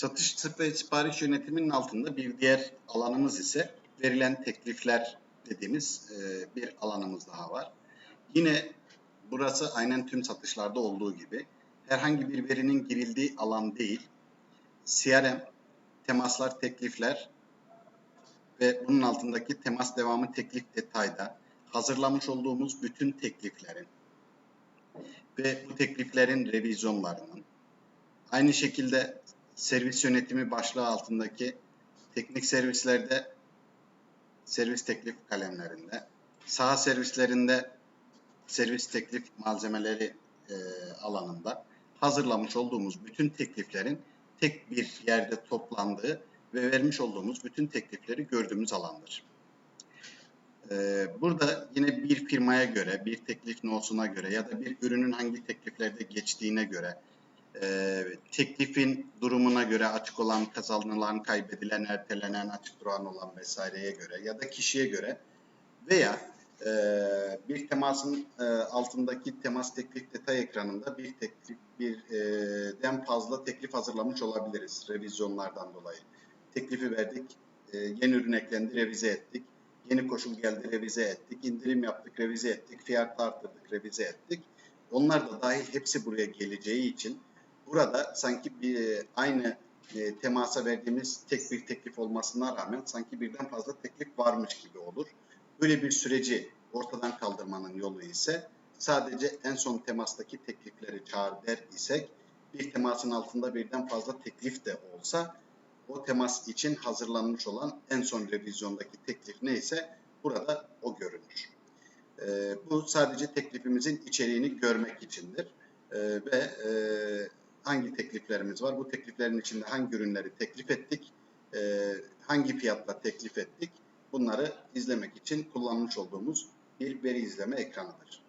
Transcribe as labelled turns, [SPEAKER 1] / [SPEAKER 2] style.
[SPEAKER 1] Satış ve sipariş yönetiminin altında bir diğer alanımız ise verilen teklifler dediğimiz e, bir alanımız daha var. Yine burası aynen tüm satışlarda olduğu gibi herhangi bir verinin girildiği alan değil, CRM, temaslar, teklifler ve bunun altındaki temas devamı teklif detayda hazırlamış olduğumuz bütün tekliflerin ve bu tekliflerin revizyonlarının aynı şekilde servis yönetimi başlığı altındaki teknik servislerde servis teklif kalemlerinde saha servislerinde servis teklif malzemeleri e, alanında hazırlamış olduğumuz bütün tekliflerin tek bir yerde toplandığı ve vermiş olduğumuz bütün teklifleri gördüğümüz alandır. Ee, Burada yine bir firmaya göre, bir teklif nosuna göre ya da bir ürünün hangi tekliflerde geçtiğine göre, e, teklifin durumuna göre açık olan, kazanılan, kaybedilen, ertelenen, açık duran olan vesaireye göre ya da kişiye göre veya e, bir temasın e, altındaki temas teklif detay ekranında bir teklif birden fazla teklif hazırlamış olabiliriz revizyonlardan dolayı. Teklifi verdik, e, yeni ürün eklendi, revize ettik. Yeni koşul geldi, revize ettik. indirim yaptık, revize ettik. Fiyat arttırdık, revize ettik. Onlar da dahil hepsi buraya geleceği için burada sanki bir aynı e, temasa verdiğimiz tek bir teklif olmasına rağmen sanki birden fazla teklif varmış gibi olur. Böyle bir süreci ortadan kaldırmanın yolu ise sadece en son temastaki teklifleri çağır der isek bir temasın altında birden fazla teklif de olsa o temas için hazırlanmış olan en son revizyondaki teklif neyse burada o görünür. Ee, bu sadece teklifimizin içeriğini görmek içindir. Ee, ve e, hangi tekliflerimiz var? Bu tekliflerin içinde hangi ürünleri teklif ettik? Ee, hangi fiyatla teklif ettik? Bunları izlemek için kullanmış olduğumuz bir veri izleme ekranıdır.